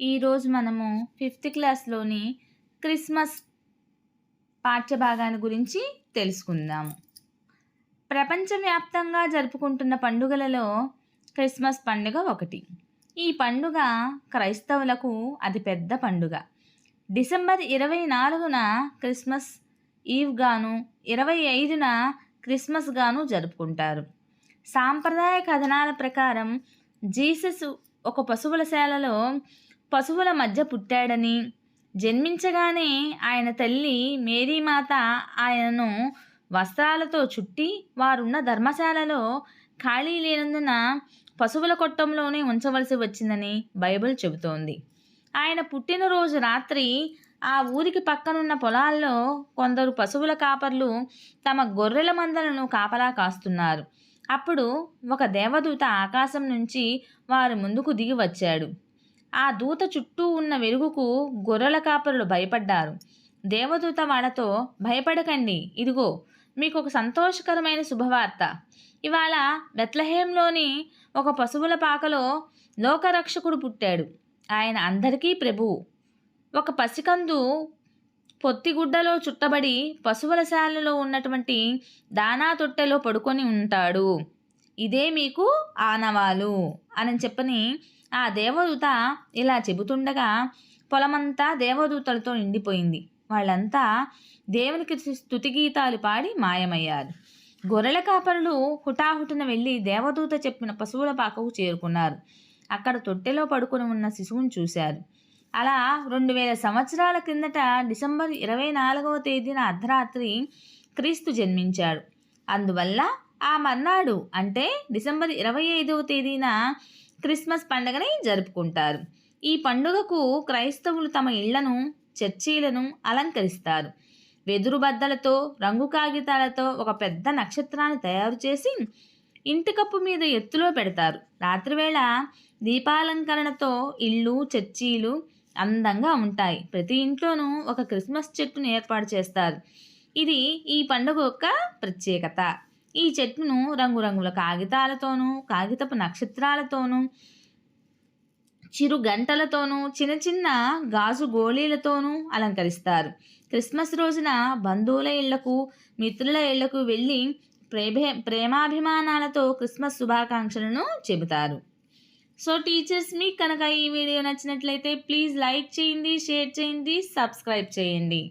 ఈరోజు మనము fifth క్లాస్లోని Christmas పాఠ్యభాగాన్ని గురించి తెలుసుకుందాము ప్రపంచవ్యాప్తంగా జరుపుకుంటున్న పండుగలలో క్రిస్మస్ పండుగ ఒకటి. ఈ పండుగ క్రైస్తవులకు అతిపెద్ద పండుగ. డిసెంబర్ ఇరవై నాలుగున క్రిస్మస్ ఈవ్గాను ఇరవై ఐదున క్రిస్మస్గాను జరుపుకుంటారు. సాంప్రదాయ కథనాల ప్రకారం జీసస్ ఒక పశువుల శాలలో పశువుల మధ్య పుట్టాడని జన్మించగానే ఆయన తల్లి మేరీమాత ఆయనను వస్త్రాలతో చుట్టి వారున్న ధర్మశాలలో ఖాళీ లేనందున పశువుల కొట్టంలోనే ఉంచవలసి వచ్చిందని బైబిల్ చెబుతోంది. ఆయన పుట్టినరోజు రాత్రి ఆ ఊరికి పక్కనున్న పొలాల్లో కొందరు పశువుల కాపర్లు తమ గొర్రెల మందలను కాపలా కాస్తున్నారు. అప్పుడు ఒక దేవదూత ఆకాశం నుంచి వారి ముందుకు దిగి వచ్చాడు. ఆ దూత చుట్టూ ఉన్న వెలుగుకు గొర్రెల కాపరులు భయపడ్డారు. దేవదూత వాళ్ళతో భయపడకండి ఇదిగో మీకు ఒక సంతోషకరమైన శుభవార్త. ఇవాళ బెత్లహేంలోని ఒక పశువుల పాకలో లోకరక్షకుడు పుట్టాడు. ఆయన అందరికీ ప్రభువు ఒక పసికందు పొత్తిగుడ్డలో చుట్టబడి పశువుల శాలలో ఉన్నటువంటి దానా తొట్టెలో పడుకొని ఉంటాడు. ఇదే మీకు ఆనవాలు అని చెప్పని ఆ దేవదూత ఇలా చెబుతుండగా పొలమంతా దేవదూతలతో నిండిపోయింది. వాళ్ళంతా దేవునికి స్తుతి గీతాలు పాడి మాయమయ్యారు. గొర్రెల కాపరులు హుటాహుటిన వెళ్ళి దేవదూత చెప్పిన పశువుల పాకకు చేరుకున్నారు. అక్కడ తొట్టెలో పడుకుని ఉన్న శిశువును చూశారు. అలా రెండు వేల సంవత్సరాల క్రిందట డిసెంబర్ ఇరవై నాలుగవ తేదీన అర్ధరాత్రి క్రీస్తు జన్మించాడు. అందువల్ల ఆ మర్నాడు అంటే డిసెంబర్ ఇరవై ఐదవ తేదీన క్రిస్మస్ పండుగని జరుపుకుంటారు. ఈ పండుగకు క్రైస్తవులు తమ ఇళ్ళను చర్చీలను అలంకరిస్తారు. వెదురు బద్దలతో రంగు కాగితాలతో ఒక పెద్ద నక్షత్రాన్ని తయారు చేసి ఇంటి కప్పు మీద ఎత్తులో పెడతారు. రాత్రివేళ దీపాలంకరణతో ఇళ్ళు చర్చీలు అందంగా ఉంటాయి. ప్రతి ఇంట్లోనూ ఒక క్రిస్మస్ చెట్టును ఏర్పాటు చేస్తారు. ఇది ఈ పండుగ యొక్క ప్రత్యేకత. ఈ చెట్టును రంగురంగుల కాగితాలతోనూ కాగితపు నక్షత్రాలతోనూ చిరు గంటలతోనూ చిన్న చిన్న గాజు గోళీలతోనూ అలంకరిస్తారు. క్రిస్మస్ రోజున బంధువుల ఇళ్ళకు మిత్రుల ఇళ్ళకు వెళ్ళి ప్రేమే ప్రేమాభిమానాలతో క్రిస్మస్ శుభాకాంక్షలను చెబుతారు. సో టీచర్స్ మీకు కనుక ఈ వీడియో నచ్చినట్లయితే ప్లీజ్ లైక్ చేయండి షేర్ చేయండి సబ్స్క్రైబ్ చేయండి.